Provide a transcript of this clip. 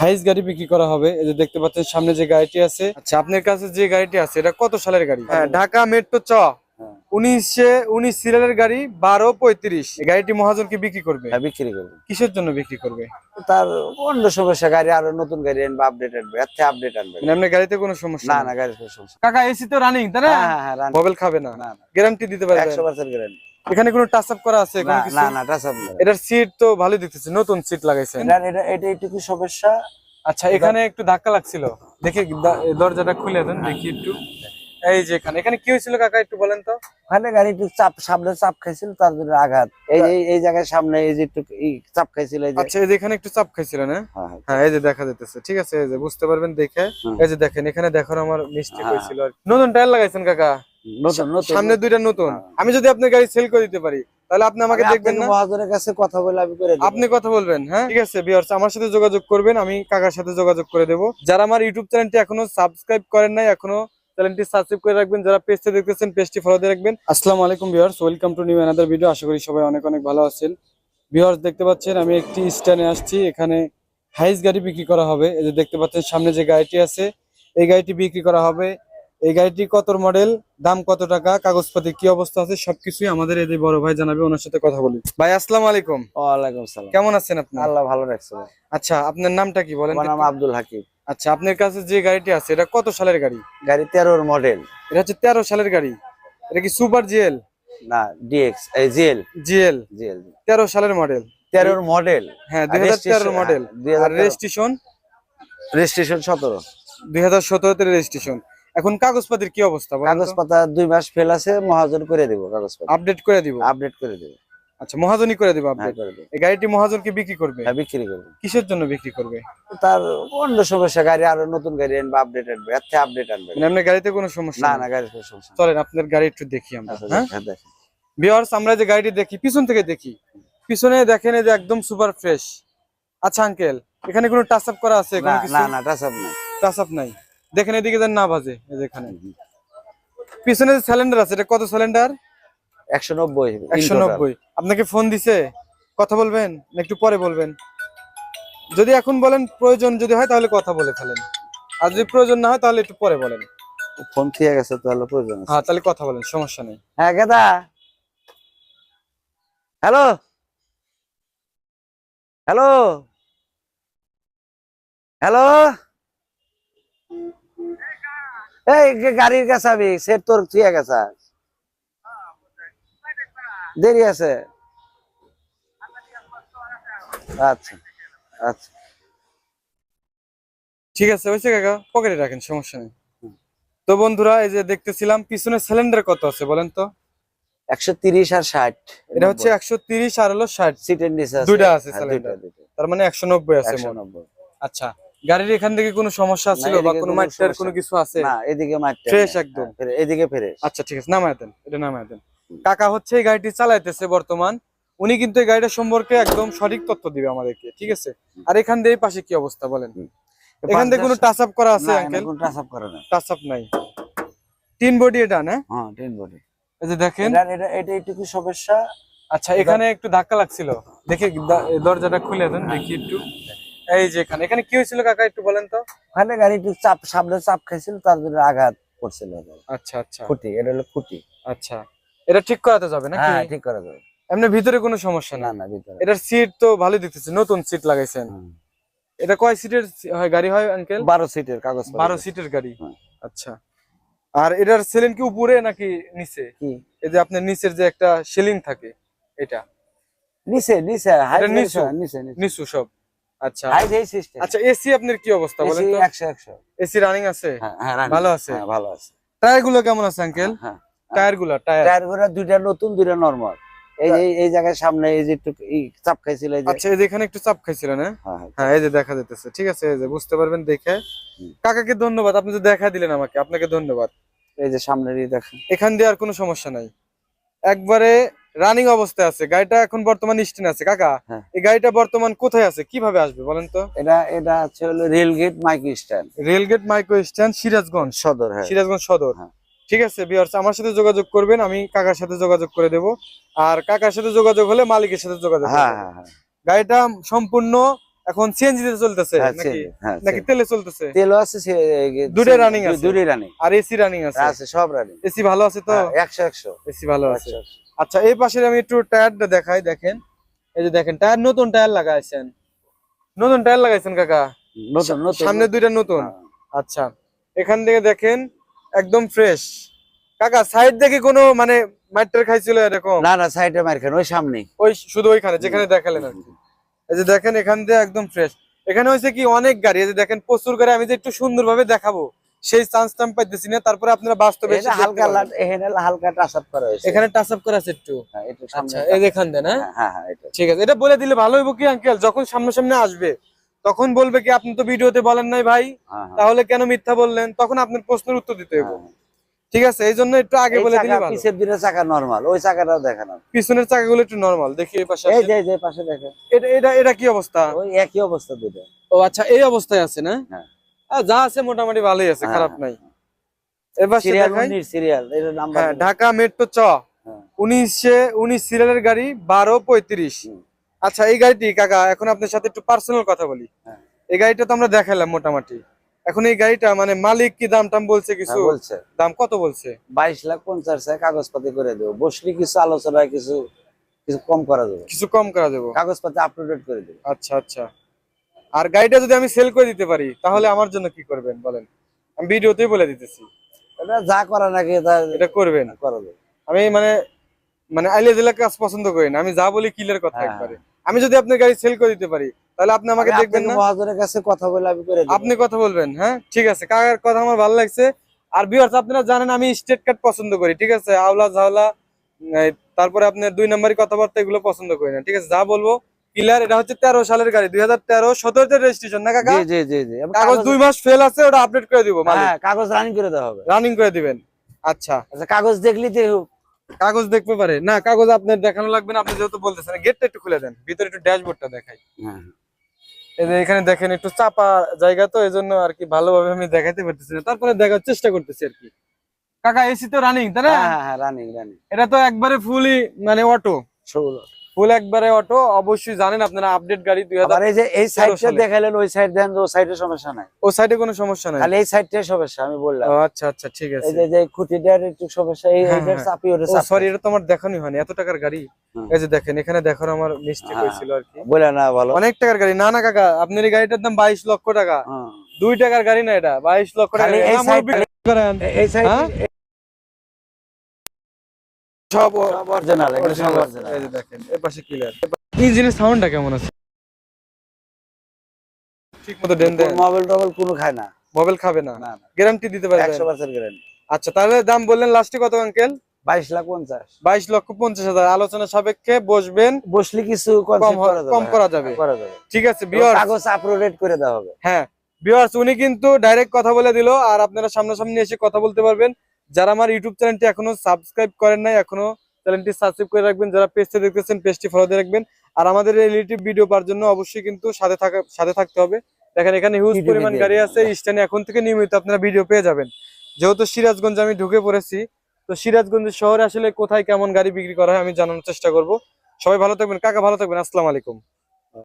হাইস গাড়ি বিক্রি করা হবে। এই যে দেখতে পাচ্ছেন সামনে যে গাড়িটি আছে আচ্ছা। আপনার কাছে যে গাড়িটি আছে এটা কত সালের গাড়ি? হ্যাঁ ঢাকা মেট্রো চ। হ্যাঁ। উনিশে উনিশ সিরিয়ালের গাড়ি বারো পঁয়ত্রিশ। গাড়িটি মহাজনকে বিক্রি করবে? হ্যাঁ বিক্রি করব। কিসের জন্য বিক্রি করবে? তার অন্য সমস্যা গাড়ি আরও নতুন গাড়ি আনবে আপডেট আনবে এর থেকে আপডেট আনবে। গাড়িতে কোনো সমস্যা না না গাড়ির কোনো সমস্যা কাকা এসি তো রানিং তাই না? হ্যাঁ মোবাইল খাবে না। গ্যারান্টি দিতে পারবেন? একশো পার্সেন্ট গ্যারান্টি এখানে কোনো টাচ আপ করা আছে কোনো না কিছু? না না টাচ আপ না। এটার সিট তো ভালোই দেখতেছে নতুন সিট লাগাইছেন। এটা এটা এটা একটু সমস্যা আচ্ছা এখানে একটু ধাক্কা লাগছিল। দেখি দরজাটা খুলে দেন দেখি একটু। এই যে এখানে এখানে কি হয়েছিল কাকা একটু বলেন তো? ওখানে গাড়ি একটু চাপ সামনে চাপ খাইছিল তার জন্য আঘাত। এই এই- এই জায়গায় সামনে এই যে একটু চাপ খাইছিল এই যে। আচ্ছা এই যে এখানে একটু চাপ খাইছিল না হ্যাঁ, হ্যাঁ। হ্যাঁ এই যে দেখা যাইতেছে ঠিক আছে এই যে বুঝতে পারবেন দেখে। এই যে দেখেন এখানে দেখার আমার মিস্টেক হ্যাঁ। হয়েছিল নতুন টায়ার লাগাইছেন কাকা? সামনে দুইটা নতুন। হ্যাঁ। আমি যদি আপনার গাড়ি সেল করে দিতে পারি তাহলে আপনি আমাকে দেখবেন আপনাকে না? মহাজনের কাছে কথা বলে আমি করে আপনি কথা বলবেন হ্যাঁ? ঠিক আছে ভিউয়ার্স আমার সাথে যোগাযোগ করবেন আমি কাকার সাথে যোগাযোগ করে দেব। যারা আমার ইউটিউব চ্যানেলটি এখনও সাবস্ক্রাইব করেন নাই এখনও চ্যানেলটি সাবস্ক্রাইব করে রাখবেন। যারা পেজটা দেখতেছেন পেজটি ফলো দিয়ে রাখবেন। আসসালামু আলাইকুম viewers welcome to new another video আশা করি সবাই অনেক অনেক ভালো আছেন। ভিউয়ার্স দেখতে পাচ্ছেন আমি একটি স্ট্যান্ডে আসছি। এখানে হাইস গাড়ি বিক্রি করা হবে। এই যে দেখতে পাচ্ছেন সামনে যে গাড়িটি আছে এই গাড়িটি বিক্রি করা হবে এই গাড়িটি কত মডেল দাম কত টাকা কাগজপাতি কি অবস্থা আছে সবকিছুই আমাদের এই বড় ভাই জানাবে ওনার সাথে কথা বলি। ভাই আসসালাম আলাইকুম। ওয়ালাইকুম সালাম। কেমন আছেন আপনি? আল্লাহ ভালো রাখছে আচ্ছা আপনার নামটা কি বলেন আমার নাম আব্দুল হাকিম। আচ্ছা আপনার কাছে যে গাড়িটি আছে এটা কত সালের গাড়ি? গাড়ি তেরোর মডেল এটা হচ্ছে তেরো সালের গাড়ি। এটা কি সুপার জিএল? না ডিএক্স এই জিএল। জিএল। জিএল। তেরো সালের মডেল তেরোর মডেল হ্যাঁ আর দুই হাজার তেরো মডেল 2013 আর রেজিস্ট্রেশন? রেজিস্ট্রেশন সতেরো। দুই হাজার সতেরোতে রেজিস্ট্রেশন। এখন কাগজপাতির কি অবস্থা কাগজ পাতা দুই মাস ফেল আছে মহাজন করে দিব কাগজ পাতা আপডেট করে দিব? আপডেট করে দেবো। আচ্ছা মহাজনই করে দিব হ্যাঁ আপডেট করে দেবো। এই গাড়িটি মহাজনকে বিক্রি করবে? হ্যাঁ বিক্রি করব। কিসের জন্য বিক্রি করবে? তার অন্য সমস্যা গাড়ি আরও নতুন গাড়ি আনবে আপডেট আনবে এর থেকে আপডেট আনবে। মানে আপনার গাড়িতে কোনো সমস্যা না না গাড়ির কোনো সমস্যা চলেন আপনার গাড়ি একটু দেখি আমরা আচ্ছা, হ্যাঁ? হ্যাঁ, দেখেন। ভিউয়ার্স আমরা যে গাড়িটি দেখি পিছন থেকে দেখি। পিছনে দেখেন এই যে একদম সুপার ফ্রেশ আচ্ছা আঙ্কেল এখানে কোনো টাচ আপ করা আছে? না না টাচ আপ নাই। টাচ আপ নাই? দেখেন এদিকে যেন না বাজে এই যে এখানে। পিছনে যে সিলিন্ডার আছে এটা কত সিলিন্ডার একশো নব্বই একশো নব্বই। আপনাকে ফোন দিছে? কথা বলবেন একটু পরে বলবেন? যদি এখন বলেন প্রয়োজন যদি হয় তাহলে কথা বলে ফেলেন। আর যদি প্রয়োজন না হয় তাহলে একটু পরে বলেন। ফোন ঠিক গেছে তাহলে প্রয়োজন আছে। হ্যাঁ তাহলে কথা বলেন সমস্যা নেই। হ্যাঁ গেদা। হ্যালো? হ্যালো? হ্যালো? এই গাড়ির কাছে আমি সেট তোর ঠিক গেছে। দেরি আছে? আচ্ছা আচ্ছা। ঠিক আছে হয়েছে কাকা পকেটে রাখেন সমস্যা নেই। তো বন্ধুরা এই যে দেখতেছিলাম পিছনে সিলিন্ডার কত আছে বলেন তো? একশো তিরিশ আর ষাট। এটা হচ্ছে একশো তিরিশ আর হলো ষাট। সিটের নিচে আছে। দুইটা আছে হ্যাঁ। তার মানে একশো নব্বই আছে আচ্ছা। গাড়ির এখান থেকে কোনো সমস্যা ছিল বা কোনো মাইটার কোনো কিছু আছে? না এদিকে মারতে Fresh একদম। এদিকে ফ্রেশ। আচ্ছা ঠিক আছে নামায় দেন এটা নামায় দেন। কাকা হচ্ছে এই গাড়িটি চালাইতেছে বর্তমান। উনি কিন্তু এই গাড়িটা সম্পর্কে একদম সঠিক তথ্য দিবে আমাদেরকে ঠিক আছে? আর এখান দিয়ে পাশে কি অবস্থা বলেন? এখান থেকে কোনো টাচ আপ করা আছে আঙ্কেল কোন টাচ আপ করে না টাচ আপ নাই। তিন বডি এটা না? হ্যাঁ টেন বডি এই যে দেখেন। এটা এটা একটু সমস্যা। আচ্ছা এখানে একটু ধাক্কা লাগছিল। দেখি দরজাটা খুলে দেন দেখি একটু। এই যে এখানে। এখানে কি হয়েছিল কাকা একটু বলেন তো? ওখানে গাড়ি একটু চাপ সামনে চাপ খাইছিল তার জন্য আঘাত করছিল আচ্ছা আচ্ছা। খুঁটি এটা হলো খুঁটি। আচ্ছা। এটা ঠিক করাতে যাবে নাকি? হ্যাঁ ঠিক করা যাবে। এমনি ভিতরে কোনো সমস্যা না না না ভিতরে এটার সিট তো ভালোই দেখতেছে নতুন সিট লাগাইছেন। এটা কয় সিটের হয় গাড়ি হয় আঙ্কেল বারো সিটের কাগজ বারো সিটের গাড়ি। হ্যাঁ। আচ্ছা। আর এটার সেলিং কি উপরে নাকি নিচে? কি? এই যে আপনার নিচের যে একটা সেলিং থাকে এটা। নিচে নিচে এটা নিচু? নিচে নিচে। নিচু সব। আচ্ছা। হাই এই সিস্টেম আচ্ছা এসি আপনার কি অবস্থা বলেন তো? এসি রানিং আছে? হ্যাঁ হ্যাঁ ভালো আছে? হ্যাঁ, ভালো আছে। টায়ারগুলো কেমন আছে আঙ্কেল হ্যাঁ টায়ারগুলো টায়ার টায়ারগুলো দুইটা নতুন দুইটা নরমাল এই যে এই জায়গায় সামনে এই যে একটু চাপ খাইছিল এই যে। আচ্ছা এই যে এখানে একটু চাপ খাইছিল না? হ্যাঁ, হ্যাঁ। হ্যাঁ এই যে দেখা যাইতেছে ঠিক আছে এই যে বুঝতে পারবেন দেখে। কাকাকে ধন্যবাদ আপনি যে দেখা দিলেন আমাকে আপনাকে ধন্যবাদ। এই যে সামনের দেখেন। এখান দিয়ে আর কোনো সমস্যা নাই। একবারে রানিং অবস্থায় আছে। গাড়িটা এখন বর্তমান স্টেন আছে। কাকা হ্যাঁ। এই গাড়িটা বর্তমান কোথায় আছে? কীভাবে আসবে বলেন তো? এটা এটা হচ্ছে হলো rail gate mike stand rail gate micro stand Sirajganj. Sadar হ্যাঁ। সিরাজগঞ্জ সদর। হ্যাঁ। ঠিক আছে বিয়ার্স আমার সাথে যোগাযোগ করবেন আমি কাকার সাথে যোগাযোগ করে দেব। আর কাকার সাথে যোগাযোগ হলে মালিকের সাথে যোগাযোগ হ্যাঁ হ্যাঁ হ্যাঁ। গাড়িটা সম্পূর্ণ এখন সিএনজি তে চলতেছে হ্যাঁ, নাকি? হ্যাঁ, নাকি তেলে চলতেছে? তেলও আছে দুটোই CNG, আছে? দুটোই রানিং আর এসি রানিং আছে। আছে সব রানিং এসি ভালো আছে তো? একশো একশো। এসি ভালো আছে। আচ্ছা এই পাশে আমি একটু টায়ারটা দেখাই দেখেন। এই যে দেখেন টায়ার নতুন টায়ার লাগাইছেন। নতুন টায়ার লাগাইছেন কাকা? নতুন নতুন সামনে দুইটা নতুন? হ্যাঁ। আচ্ছা এখান থেকে দেখেন একদম ফ্রেশ কাকা সাইড দেখে কোনো মানে মাইটার খাইছিল এরকম? না না সাইডে মার খান ওই সামনে। ওই শুধু ওইখানে যেখানে দেখালেন আর কি। এই যে দেখেন এখান দিয়ে একদম ফ্রেশ এখানে হয়েছে কি অনেক গাড়ি এই যে দেখেন প্রচুর গাড়ি আমি যে একটু সুন্দরভাবে দেখাবো। সেই চান্সটা আমি পাইতেছি না তারপরে আপনারা বাস্তবে হালকা এখানে হালকা টাচ আপ করা হয়েছে। এখানে টাচ আপ করা আছে একটু। হ্যাঁ, একটু আচ্ছা সামনে এই যেখান দেন হ্যাঁ? হ্যাঁ হ্যাঁ হ্যাঁ, এটা ঠিক আছে এটা বলে দিলে ভালো হইব কি আঙ্কেল যখন সামনাসামনি আসবে তখন বলবে কি আপনি তো ভিডিওতে বলেন নাই ভাই হ্যাঁ, তাহলে কেন মিথ্যা বললেন? তখন আপনার প্রশ্নের উত্তর দিতে হবে। ঠিক আছে এই জন্য একটু আগে বলে দিলে ভালো। পিছের দিকে চাকা নরমাল ওই চাকাটাও দেখানো পিছনের চাকাগুলো একটু নরমাল দেখি এই পাশে এই যে এই পাশে দেখেন। এটা এটা এটা কি অবস্থা? ওই একই অবস্থা দুটো ও আচ্ছা এই অবস্থায় আছে না? হ্যাঁ। যা আছে মোটামুটি ভালোই আছে হ্যাঁ, খারাপ নাই। এবার সিরিয়াল হ্যাঁ ঢাকা মেট্রো চ। হ্যাঁ। উনিশে উনিশ সিরিয়ালের গাড়ি বারো পঁয়ত্রিশ। আচ্ছা এই গাড়িটি কাকা এখন আপনার সাথে একটু পার্সোনাল কথা বলি। এই গাড়িটা তো আমরা দেখালাম মোটামুটি। এখন এই গাড়িটা মানে মালিক কি দাম টাম বলছে কিছু? বলছে। দাম কত বলছে? বাইশ লাখ পঞ্চাশ কাগজপাতি করে দেবো। বসলি কিছু আলোচনায় কিছু কিছু কম করা যাবে কিছু কম করা দেবো। কাগজপাতি আপডেট করে দেবো। আচ্ছা আচ্ছা। আর গাড়িটা যদি আমি সেল করে দিতে পারি তাহলে আমার জন্য কি করবেন বলেন? আমি ভিডিওতেই বলে দিতেছি। এটা যা করা নাকি এটা করবেন। আমি মানে মানে আইলে জেলা কাজ পছন্দ করি না আমি যা বলি কিলের কথা হ্যাঁ, একবারে। আমি যদি আপনার গাড়ি সেল করে দিতে পারি তাহলে আপনি আমাকে দেখবেন না। মহাজনের কাছে কথা বলে আমি করে আপনি কথা বলবেন হ্যাঁ? ঠিক আছে। কাকার কথা আমার ভালো লাগছে। আর বিয়ার্স আপনারা জানেন আমি স্টেট কার্ড পছন্দ করি ঠিক আছে? আওলা ঝাওলা তারপরে আপনার দুই নাম্বারই কথাবার্তা এগুলো পছন্দ করি না ঠিক আছে? যা বলব ক্লিয়ার এটা হচ্ছে তেরো সালের গাড়ি দুই হাজার তেরো সতেরোতে রেজিস্ট্রেশন না কাকা? জি জি জি কাগজ দুই মাস ফেল আছে ওটা আপডেট করে দিব হ্যাঁ কাগজ রানিং করে দেওয়া হবে। রানিং করে দিবেন। আচ্ছা। আচ্ছা কাগজ দেখলি তো কাগজ দেখতে পারে। না কাগজ আপনার দেখানো লাগবে না আপনি যেহেতু বলতেছেন গেটটা একটু খুলে দেন ভিতরে একটু ড্যাশবোর্ডটা দেখাই। হ্যাঁ। এখানে দেখেন একটু চাপা জায়গা তো এই জন্য আর কি ভালোভাবে আমি দেখাতে পারতেছি না। তারপরে দেখার চেষ্টা করতেছি আর কি। কাকা এসি তো রানিং তাই না? হ্যাঁ হ্যাঁ রানিং রানিং এটা তো একবারে ফুলি মানে অটো সেগুলো ফুল একবারে অটো অবশ্যই জানেন আপনারা আপডেট গাড়ি দুই আবার এই যে এই সাইডটা। দেখাইলেন ওই সাইড দেন ও সাইডে সমস্যা নাই। ও সাইডে কোনো সমস্যা নাই? খালি এই সাইডটাই সমস্যা আমি বললাম। আচ্ছা আচ্ছা ঠিক আছে। এই যে যে খুঁটিটার একটু সমস্যা এই হ্যাঁ, এইটার হ্যাঁ। চাপি ওটা ও চাপ সরি এটা তো আমার দেখানোই হয়নি। এত টাকার গাড়ি? এই যে দেখেন এখানে দেখানো আমার মিস্টেক হ্যাঁ। হয়েছিল আর কি। বলে না ভালো অনেক টাকার গাড়ি। না না কাকা আপনার এই গাড়িটার দাম বাইশ লক্ষ টাকা। হ্যাঁ। দুই টাকার গাড়ি না এটা বাইশ লক্ষ টাকা। এই মুরব্বি করেন। এই সাইড হ্যাঁ? সব অরিজিনাল সব অরিজিনাল এই যে দেখেন এই পাশে ক্লিয়ার ইঞ্জিনের সাউন্ডটা কেমন আছে? ঠিক মতো দেন দেন। মোবাইল টোবাইল কোনো খায় না। মোবাইল খাবে না। গ্যারান্টি দিতে পারবেন। একশো পার্সেন্ট গ্যারান্টি আচ্ছা তাহলে দাম বললেন লাস্টে কত আঙ্কেল বাইশ লাখ পঞ্চাশ। বাইশ লক্ষ পঞ্চাশ হাজার। আলোচনা সাপেক্ষে বসবেন। বসলে কিছু কম করা যাবে। করা যাবে। ঠিক আছে বিয়ার কাগজ আপলোড করে দেওয়া হবে। হ্যাঁ বিয়ার্স উনি কিন্তু ডাইরেক্ট কথা বলে দিল আর আপনারা সামনাসামনি এসে কথা বলতে পারবেন। যারা আমার ইউটিউব চ্যানেলটি এখনও সাবস্ক্রাইব করেন নাই এখনও চ্যানেলটি সাবস্ক্রাইব করে রাখবেন। যারা পেজটা দেখতেছেন পেজটি ফলো দিয়ে রাখবেন। আর আমাদের রিলেটিভ ভিডিও পাওয়ার জন্য অবশ্যই কিন্তু সাথে থাকা সাথে থাকতে হবে। দেখেন এখানে হিউজ পরিমাণ গাড়ি আছে স্ট্যান্ডে এখন থেকে নিয়মিত আপনারা ভিডিও পেয়ে যাবেন। যেহেতু সিরাজগঞ্জ আমি ঢুকে পড়েছি তো সিরাজগঞ্জ শহরে আসলে কোথায় কেমন গাড়ি বিক্রি করা হয় আমি জানানোর চেষ্টা করব। সবাই ভালো থাকবেন। কাকা ভালো থাকবেন। আসসালামু আলাইকুম।